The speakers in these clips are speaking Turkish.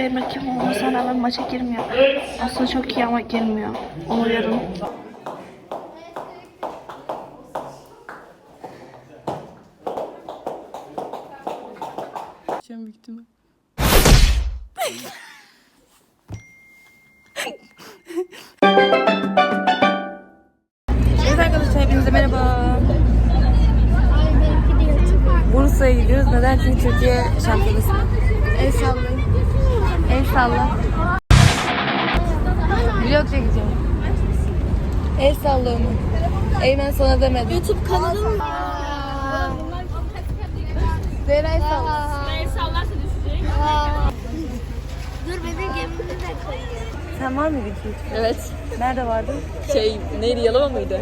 benim rakibim olmasına rağmen maça girmiyor. Aslında çok iyi ama girmiyor. Onu uyarın. Akşam büyük ihtimal. Evet arkadaşlar hepinize merhaba. Bursa'ya gidiyoruz. Neden? Çünkü Türkiye şampiyonası. El sallayın. Salla. Vlog çekeceğim. El salla onu. Eymen sana demedim. YouTube kanalım. Zehra el salla. Dur benim gemimi de koyayım. Sen var mıydın ki? Evet. Nerede vardın? Şey neydi Yalova mıydı?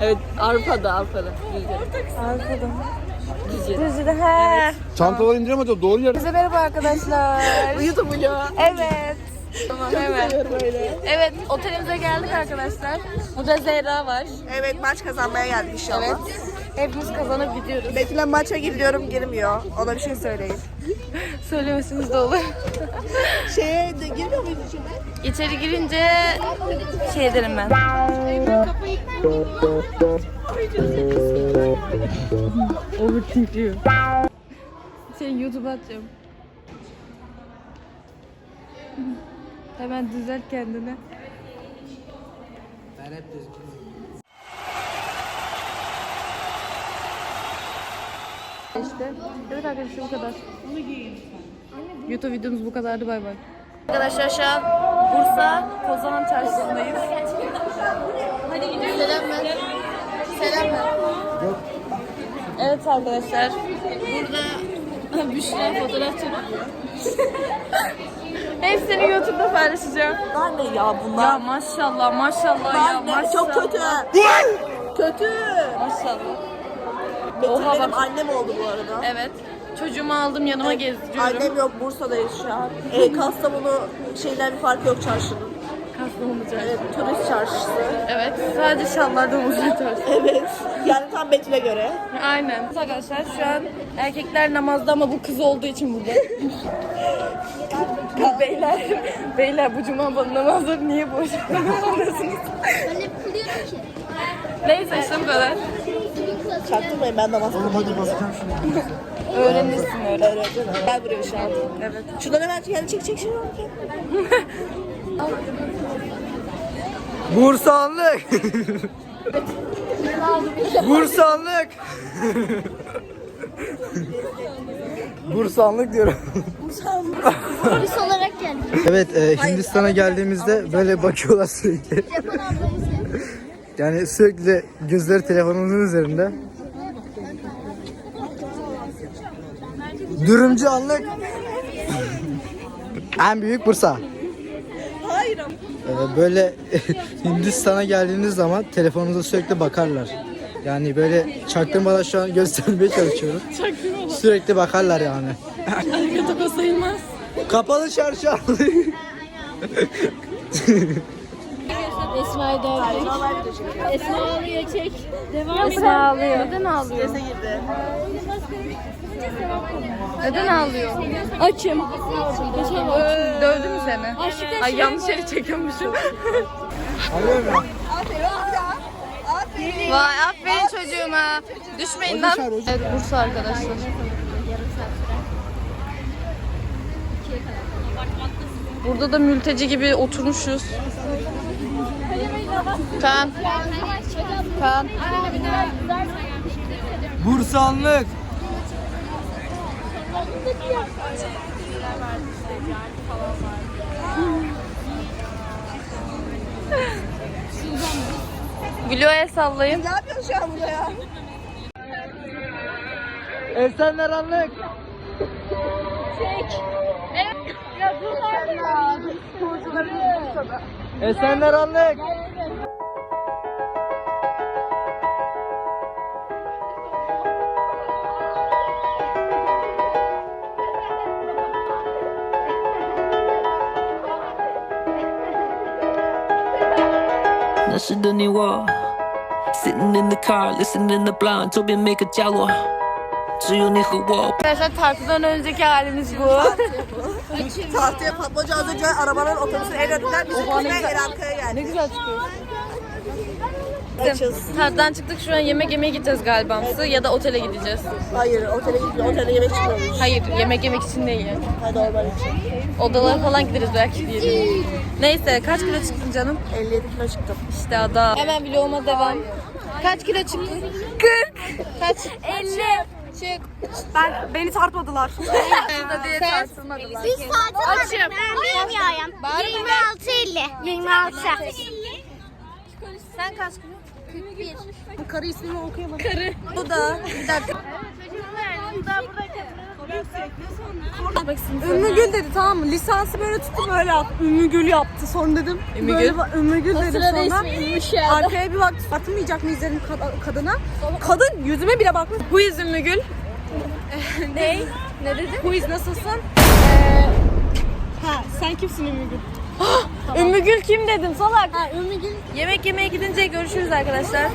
Evet Avrupa'da Avrupa'da. Avrupa'da. Düzce. Düzce'de he. Çantaları indiremedim doğru yer. Herkese merhaba arkadaşlar. YouTube vlogu. Evet. Tamam evet. Evet otelimize geldik arkadaşlar. Burada Zehra var. Evet maç kazanmaya geldik inşallah. Evet. Hepimiz kazanıp gidiyoruz. Betül'e maça gidiyorum girmiyor. Ona bir şey söyleyin. Söylemesiniz de olur. Şeye de girmiyor muyuz içine? İçeri girince şey derim ben. Overthinkiyor. Seni YouTube'a atacağım. Hemen düzelt kendini. İşte. Evet arkadaşlar bu kadar. YouTube videomuz bu kadardı bay bay. Arkadaşlar şu an Bursa Kozan Çarşısı'ndayız. Hadi gidiyoruz. Selam ver. Selam ver. Evet arkadaşlar. Burada Büşra fotoğraf çekiyor. Hepsini YouTube'da paylaşacağım. Lan ne ya bunlar? Ya maşallah maşallah ya Lan ne? maşallah. Çok kötü. kötü. Maşallah. Betül Oha benim bak. annem oldu bu arada. Evet. Çocuğumu aldım yanıma gezdiriyorum. Annem yok Bursa'dayız şu an. E, Kastamonu şeyden bir farkı yok çarşının. Kastamonu Çarşısı. Evet, turist çarşısı. Evet. Sadece şallardan uzatıyoruz. Evet. Yani tam Betül'e göre. Aynen. Arkadaşlar şu an erkekler namazda ama bu kız olduğu için burada. beyler, beyler bu cuma bana namazları niye boş anlıyorsunuz? Ben hep kılıyorum ki. Neyse işte bu kadar. Çaktırmayın ben namaz kılmadım. Öğrenirsin öyle. Öğrendim. Gel buraya şu an. Evet. Şuradan hemen yani çek çek şunu. Bursanlık. Bursanlık. Bursanlık diyorum. Polis olarak geldim. Evet e, Hindistan'a geldiğimizde böyle bakıyorlar sürekli. Yani sürekli gözleri telefonumuzun üzerinde. Dürümcü anlık. en büyük Bursa. Hayır Ee, böyle Hindistan'a geldiğiniz zaman telefonunuza sürekli bakarlar. Yani böyle çaktırmadan şu an göstermeye çalışıyorum. Sürekli bakarlar yani. O sayılmaz. Kapalı çarşı. Esma'yı dövdük. Esma ağlıyor çek. Devam Esma ağlıyor. Neden ağlıyor? Strese girdi. Neden ağlıyor? Açım. Dövdü mü seni? Ay yanlış yere çekiyormuşum. Vay aferin çocuğuma. Düşmeyin lan. Evet Bursa arkadaşlar. Burada da mülteci gibi oturmuşuz. Kaan. Kaan. Bursanlık. Gülüyor el sallayın. Ne yapıyorsun şu an burada ya? Esenler anlık. Esenler anlık. Nasıl dönüyor Sitting in the car, listening to blind Toby make a jello Suyun ihwa Arkadaşlar tartıdan önceki halimiz bu. Tahtaya patlıcı az önce arabanın otobüsün en önünden biz Oha, ne en güzel. arkaya geldik. Ne güzel çıkıyor. Açız. Tartıdan çıktık şu an yemek yemeye gideceğiz galiba ya da otele gideceğiz. Hayır otele gitmiyor. Otelde yemek çıkmıyormuş. Hayır yemek yemek için değil. Hadi normal için. Odalara falan gideriz belki diye. Neyse kaç kilo çıktın canım? 57 kilo çıktım. İşte ada. Hemen vloguma devam. Kaç kilo çıktın? 40. Kaç? 50. Çık. Ben beni tartmadılar. Şurada diye tartılmadılar. Biz tatil Açım. Ben bilmiyorum. 26 50. 26. Sen kaç kilo? 41. Bu karı ismini okuyamadım. Karı. Bu da. Bir dakika. Ümmü Gül dedi tamam mı? Lisansı böyle tuttum öyle yaptı. Ümmü Gül yaptı. Sonra dedim. Ümmü böyle Gül? Ümmü Gül dedim Sırada sonra. ismi inmiş ya. Arkaya bir baktım. Atmayacak mıyız dedim kad- kadına. Kadın yüzüme bile bakmış. Bu yüzüm Mügül. Ne? Ne dedi? Quiz nasılsın? Ha sen kimsin Ümmü Gül? Ümmü Gül kim dedim salak. Ha Ümmü Gül. Yemek yemeye gidince görüşürüz arkadaşlar.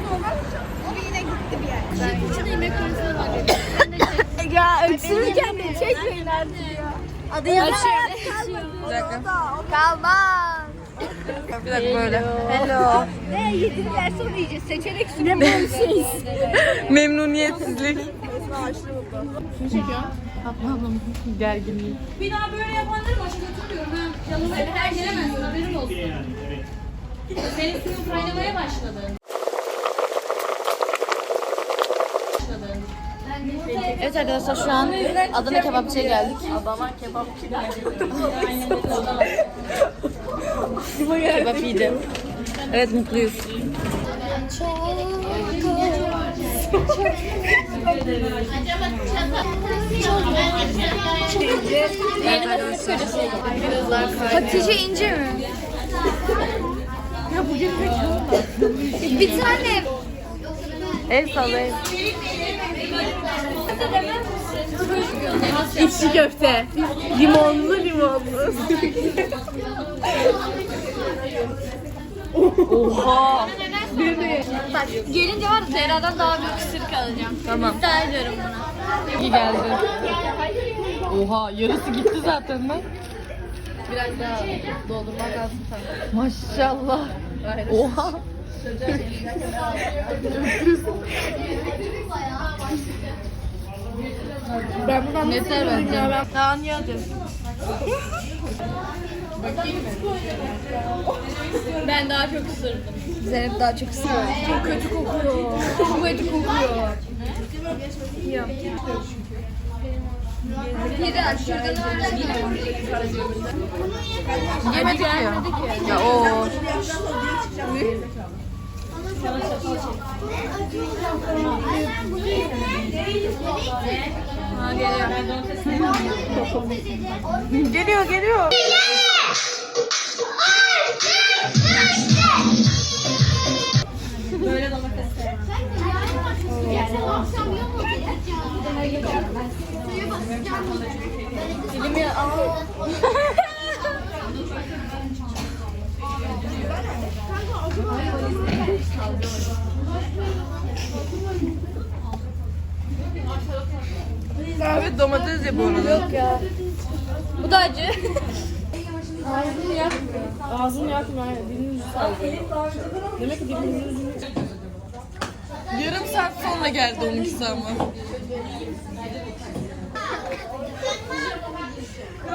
Ya öksürürken de çekmeyin artık ya. Adı yazar. Bir dakika. Kalmaz. Bir dakika böyle. Hello. Ne yediler sonra yiyeceğiz. Seçerek şeyiz. Memnuniyetsizlik. Bir daha böyle yapanları başa götürmüyorum ha. Yanıma her gelemezsin haberin olsun. Senin sınıf kaynamaya. Başladı. Evet arkadaşlar şu an Adana kebapçıya geldik. Adana kebapçı. Kebap yiyeceğim. Evet mutluyuz. Hatice İnce mi? Ya bugün Bir tane El sallayın. İçli köfte. Limonlu limonlu. Bak gelince var Zehra'dan daha büyük sırk alacağım. Tamam. İddia ediyorum buna. İyi geldi. Oha yarısı gitti zaten ben. Biraz daha doldurmak lazım sana. Maşallah. Oha. ben buradan Yeter bence. Daha niye alacağız? Ben daha çok ısırdım. Zeynep daha çok istiyor. Çok kötü kokuyor. Çok kötü kokuyor. Yemedik ya. Ya o. Geliyor geliyor. Evet domates yapıyorum. Yok ya. Bu da acı. Ağzını yakma. Dilini Demek ki dilini Yarım saat sonra geldi onunkisi ama.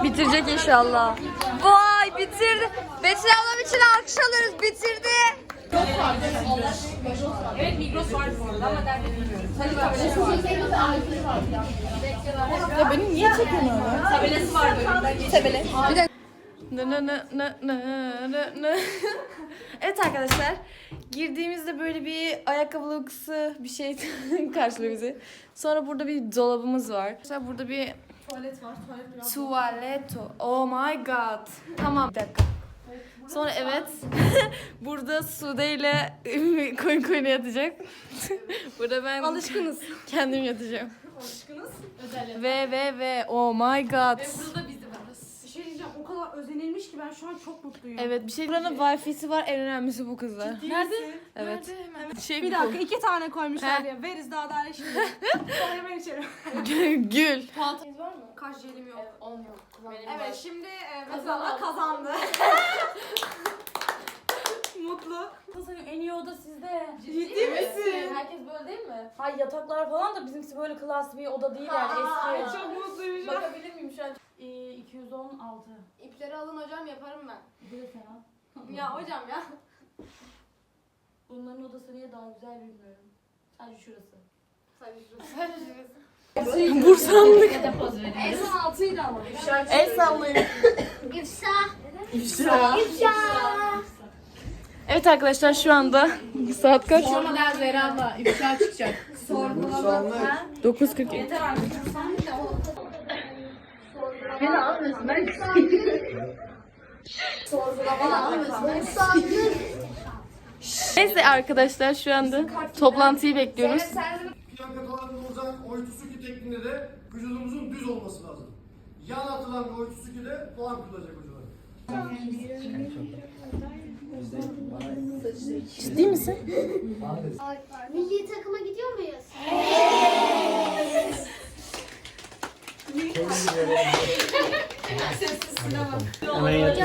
Bitirecek inşallah. Vay bitirdi. Betül ablam için alkış alıyoruz. Bitirdi. Ya beni niye çekiyorsun öyle? Ne ne ne ne ne ne ne. evet arkadaşlar. Girdiğimizde böyle bir ayakkabılıksı bir şey karşılıyor bizi. Sonra burada bir dolabımız var. Mesela burada bir tuvalet var. Tuvalet biraz Tuvaletto. Oh my god. Tamam. Bir dakika. Sonra evet. Burada Sude ile koyun koyuna yatacak. Burada ben Alışkınız. kendim yatacağım. Alışkınız. Ve ve ve oh my god. Bir şey diyeceğim o kadar özenilmiş ki ben şu an çok mutluyum. Evet bir şey Buranın wifi'si var en önemlisi bu kızda. Nerede? Evet. Şey Bir dakika iki tane koymuşlar He. ya. Veriz daha daha şimdi. Sonra ben içerim. Gül. Kaç jelim yok. Evet şimdi e, mesela kazandı. Mutlu. En iyi oda sizde. Ciddi misin? Herkes böyle değil mi? Hayır yataklar falan da bizimkisi böyle klas bir oda değil yani Ay eski. çok mutluyum şu an. Bakabilir miyim şu an? Ee, 216. İpleri alın hocam yaparım ben. Bir de sen al. Ya hocam ya. Bunların odası niye daha güzel bilmiyorum. Sadece şurası. Sadece şurası. Bursanlık. En son altıydı ama. El sallayın. İfşa. İfşa. İfşa. Evet arkadaşlar şu anda saat kaç? Sormadan Zerabla ifşa çıkacak. Sorgulama. 9.47. Neyse arkadaşlar şu anda toplantıyı bekliyoruz. Yan kafalarımızdan Oytusuki tekniğinde de vücudumuzun düz olması lazım. Yan atılan bir Oytusuki de puan kılacak hocalar. Ciddi misin? Milli takıma gidiyor muyuz?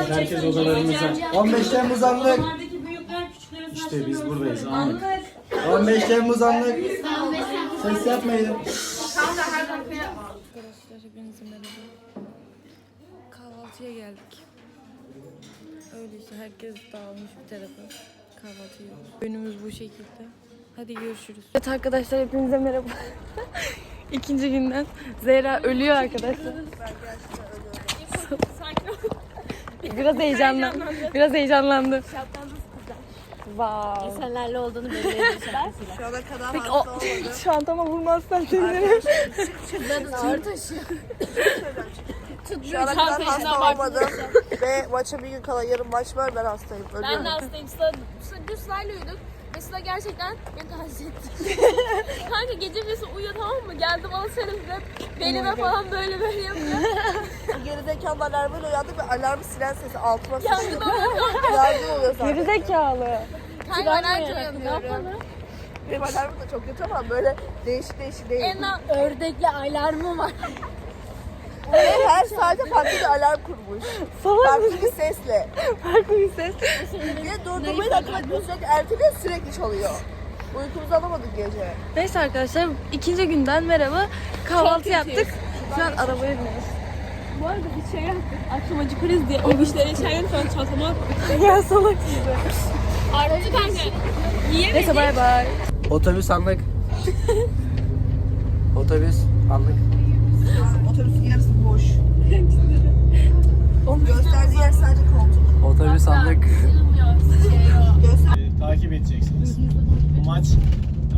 Herkes odalarımıza. 15 Temmuz anlık. İşte biz buradayız anlık. 15 Temmuz anlık. Ses yapmayın. Arkadaşlar hepinize merhaba. Kahvaltıya geldik. Öyle işte herkes dağılmış bir tarafa. Kahvaltı yiyoruz. Önümüz bu şekilde. Hadi görüşürüz. Evet arkadaşlar hepinize merhaba. İkinci günden Zehra ölüyor arkadaşlar. Biraz heyecanlandı. Biraz heyecanlandı. Wow. Esenlerle olduğunu belli ediyorsun. Peki o çantama vurmazsan sevinirim. Ağır taşıyor. Şu ana kadar hasta olmadım ve maça bir gün kala yarın maç var ben hastayım. Ölüyorum. Ben de hastayım. Sıla, dün Sıla'yla uyuduk. Ve Sıla gerçekten beni tahsis etti. Kanka gece birisi uyuyor tamam mı? Geldi bana sarıldı. Belime falan böyle böyle yapıyor. Gerizekalı alarmıyla uyandık ve alarmı silen sesi altıma sıçtı. Yangın oluyor. Zaten. Gerizekalı. Kanka alarm uyanıyorum. Benim alarmım da çok kötü ama böyle değişik değişik değil. En Ördekli alarmı var. Ve her saate farklı bir alarm kurmuş. Farklı bir sesle. Farklı bir ses. Ve durdurmayı da etmiyor. Sürekli erteliyor sürekli çalıyor. Uykumuzu alamadık gece. Neyse arkadaşlar ikinci günden merhaba. Kahvaltı yaptık. Şu an arabaya biniyoruz. Bu arada bir şey yaptık. Akşam acıkırız diye. O işleri çayını falan çantama attık. ya salak size. Artı kanka. Neyse bay bay. Otobüs anlık. Otobüs anlık. Otobüsün yarısı boş. Gösterdiği yer sadece koltuk. Otobüs anlık. takip edeceksiniz. Bu maç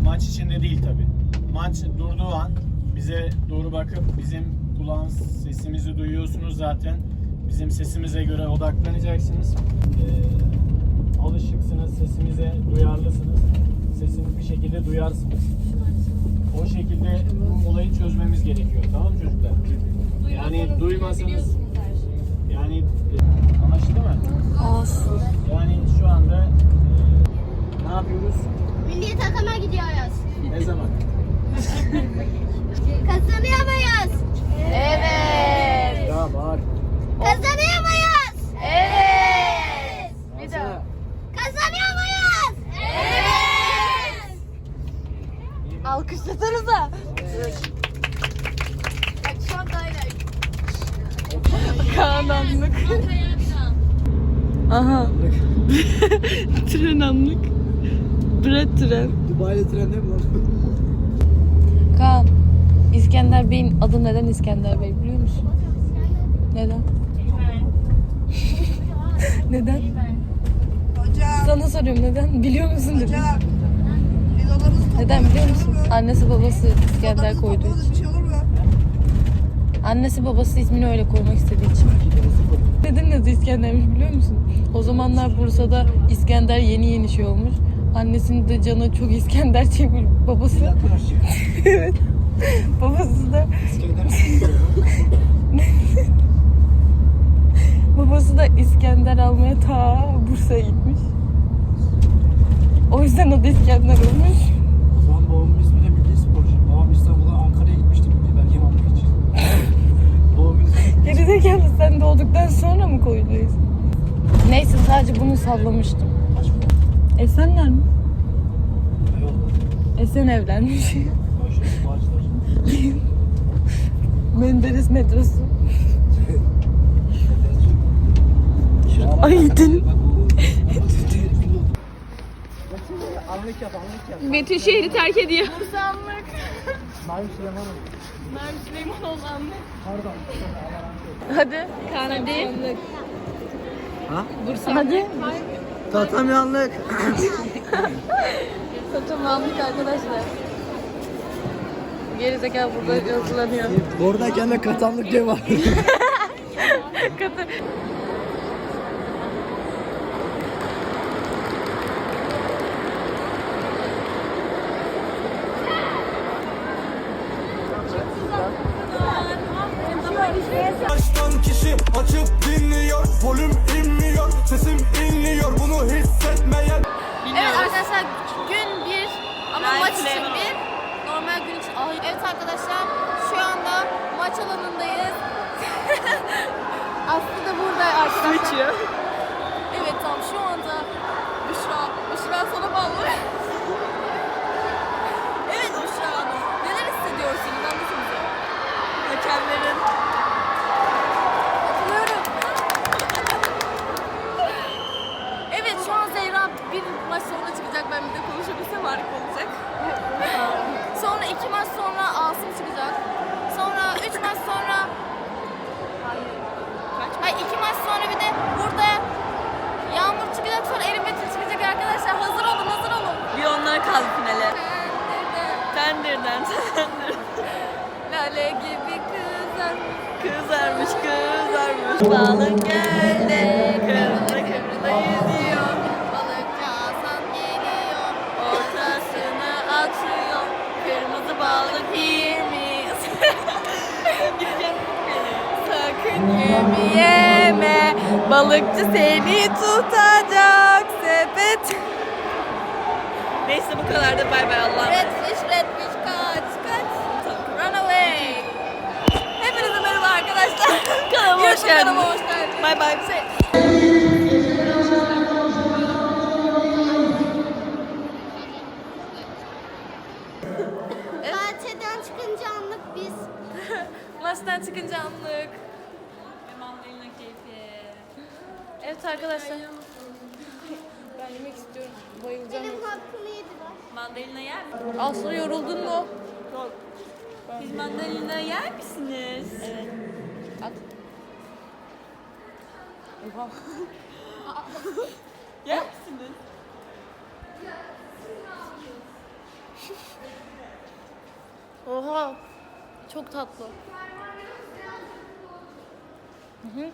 maç içinde değil tabi. Maç durduğu an bize doğru bakıp bizim kulağın sesimizi duyuyorsunuz zaten. Bizim sesimize göre odaklanacaksınız. Ee, alışıksınız, sesimize duyarlısınız. Sesimizi bir şekilde duyarsınız. O şekilde bu olayı çözmemiz gerekiyor. Tamam mı çocuklar? Yani duymasanız yani e, anlaşıldı mı? Olsun. Yani şu anda e, ne yapıyoruz? Milli takıma gidiyoruz. Ne zaman? Kazanıyor muyuz? Evet. Ya bağır. Kazanıyor muyuz? Evet. Bir daha. Kazanıyor muyuz? Evet. Alkışlasanıza. Kaan anlık. Aha. tren anlık. Bre tren. Dubai'li tren değil mi lan? Kaan. İskender Bey'in adı neden İskender Bey biliyor musun? Neden? neden? Hocam, Sana soruyorum neden? Biliyor musun dedim. hocam. Neden biliyor musun? Annesi babası İskender koyduğu için. Annesi babası ismini öyle koymak istediği için. Neden adı İskender'miş biliyor musun? O zamanlar Bursa'da İskender yeni yeni şey olmuş. Annesinin de canı çok İskender çekmiş. Babası evet. Babası da Babası da İskender almaya ta Bursa'ya gitmiş. O yüzden adı İskender olmuş. İsmi Gerizekalı sen doğduktan sonra mı koyacağız? Neyse sadece bunu sallamıştım. Esenler mi? Esen evlenmiş. Menderes metrosu. Aydın. Anlık yap, anlık yap. Betül şehri terk ediyor. Naim Süleymanov. Naim Süleyman Ozanlı. Pardon. Hadi. Hadi. Ha? Bursa. Hadi. Tatamyanlık. Satın arkadaşlar. Gerizekalı burada yazılanıyor. Oradayken de katanlık diye var. Baştan burada arkadaşlar. Geldi. Kırmızı kırmızı yüzüyor. Balıkçı Hasan geliyor. Ortasını atıyor. Kırmızı balık yer miyiz? Sakın yeme yeme. Balıkçı seni tutacak sepet. Neyse bu kadar da bay bay Allah'a emanet. Redfish, redfish kaç kaç. Run away. Hepinize merhaba arkadaşlar. Kanalıma hoş geldiniz. Bay bay. Bahçeden çıkınca anlık biz. Maçtan çıkınca anlık. Mandalina keyfi. Evet arkadaşlar. ben yemek istiyorum. Bayılacağım. Benim hakkımı yediler. Mandalina yer misiniz? Aslı yoruldun mu? Siz mandalina yer misiniz? Evet. At. Oha. Yer misiniz? Oha. Çok tatlı. Hı hı.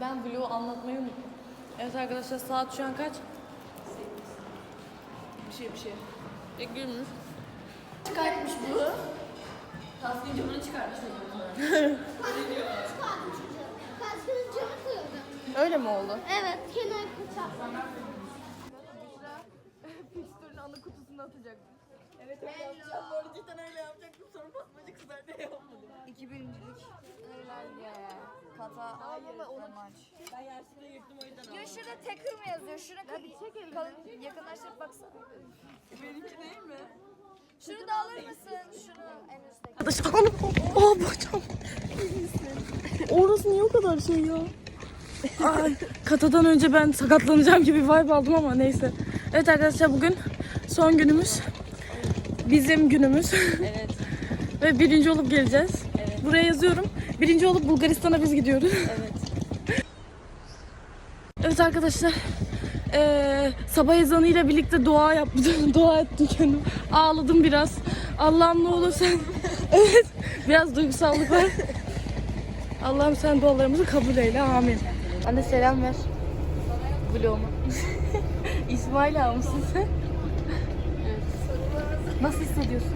Ben vlogu anlatmayı unuttum. Evet arkadaşlar saat şu an kaç? Bir şey bir şey. E, gülmüş. Çıkartmış bu. Taslayınca bunu çıkarmış. Kaskının camı kırıldı. Öyle mi oldu? Evet, kenar bıçak. Cidden öyle yapacaktım. Sonra patlıcı kızar diye yapmadım. İki birincilik. Kata maç. Ben yaşlıda yırttım o yüzden Ya şurada tekir mi yazıyor? Şurada kalın yakınlaştırıp baksana. Benimki değil mi? Şunu da alır mısın? Şunu en üstteki. Arkadaşlar aa bacağım. Orası niye o kadar şey ya? Ay, katadan önce ben sakatlanacağım gibi vibe aldım ama neyse. Evet arkadaşlar bugün son günümüz. Bizim günümüz. Evet. Ve birinci olup geleceğiz. Evet. Buraya yazıyorum. Birinci olup Bulgaristan'a biz gidiyoruz. Evet. Evet arkadaşlar. Ee, sabah ezanıyla birlikte dua yaptım. dua ettim kendim. Ağladım biraz. Allah'ım ne olur sen. evet. Biraz duygusallık var. Allah'ım sen dualarımızı kabul eyle. Amin. Anne selam ver. Vloguma. İsmail ağa mısın sen? Evet. Nasıl hissediyorsun?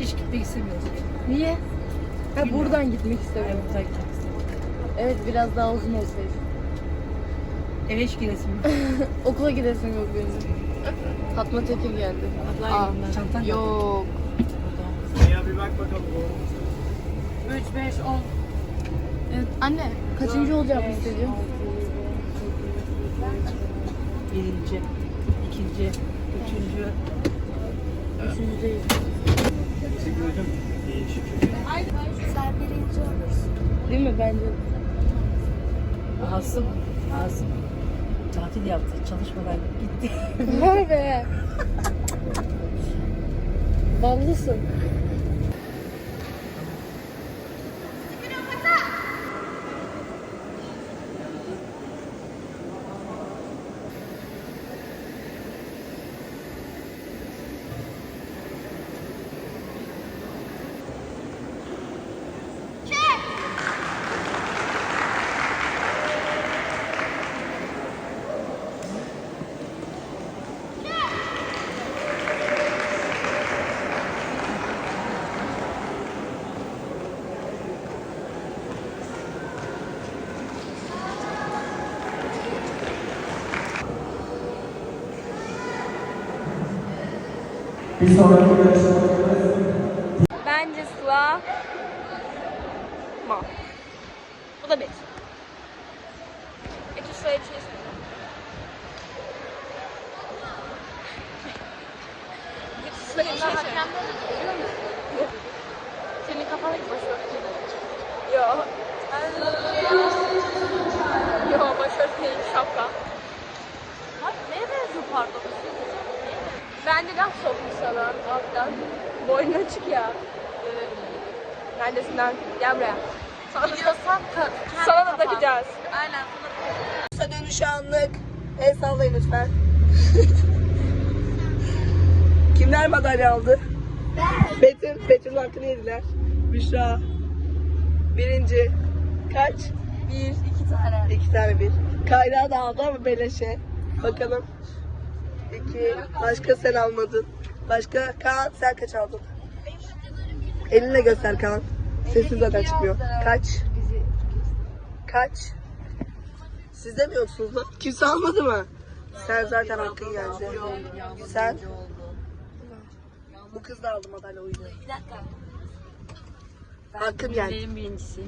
Hiç gitmek istemiyorum. Niye? Ha buradan gitmek istemiyorum. Evet biraz daha uzun olsaydı. Eve hiç gidesim yok. Okula gidesim yok benim. Fatma Tekin geldi. Aa, Çantan yok. Ya bir bak bakalım doğru mu? 3, 5, 10. Evet. Anne kaçıncı olacağımı hissediyorsun? Birinci, ikinci, üçüncü. Üçüncü değil. Sen birinci olursun. Değil mi bence? Asım, Asım. Tatil yaptı, çalışmadan gitti. Var be. Ballısın. Bence Sıla. Ma. Bu da bir söyleyeceğim. Yok. Senin kafana bir başörtü. Yok. Yok başörtü değil şapka. Neye benziyor pardon? Ben de laf sokmuş sana alttan. Boynun açık ya. Ee, Neredesinden? Gel buraya. Sana da, sana da takacağız. Aynen. Kısa dönüş anlık. El sallayın lütfen. Kimler madalya aldı? Betül. Betül'ün hakkını yediler. Büşra. Birinci. Kaç? Bir. iki tane. İki tane bir. Kayra da aldı ama beleşe. Bakalım. İki. Başka sen almadın. Başka Kaan sen kaç aldın? Elinle göster Kaan. Sesin zaten çıkmıyor. Kaç? Kaç? Siz de mi yoksunuz lan? Kimse almadı mı? Sen zaten hakkın geldi. Sen? Bu kız da aldı madalya oyunu. Bir dakika. Hakkın geldi. Benim birincisi.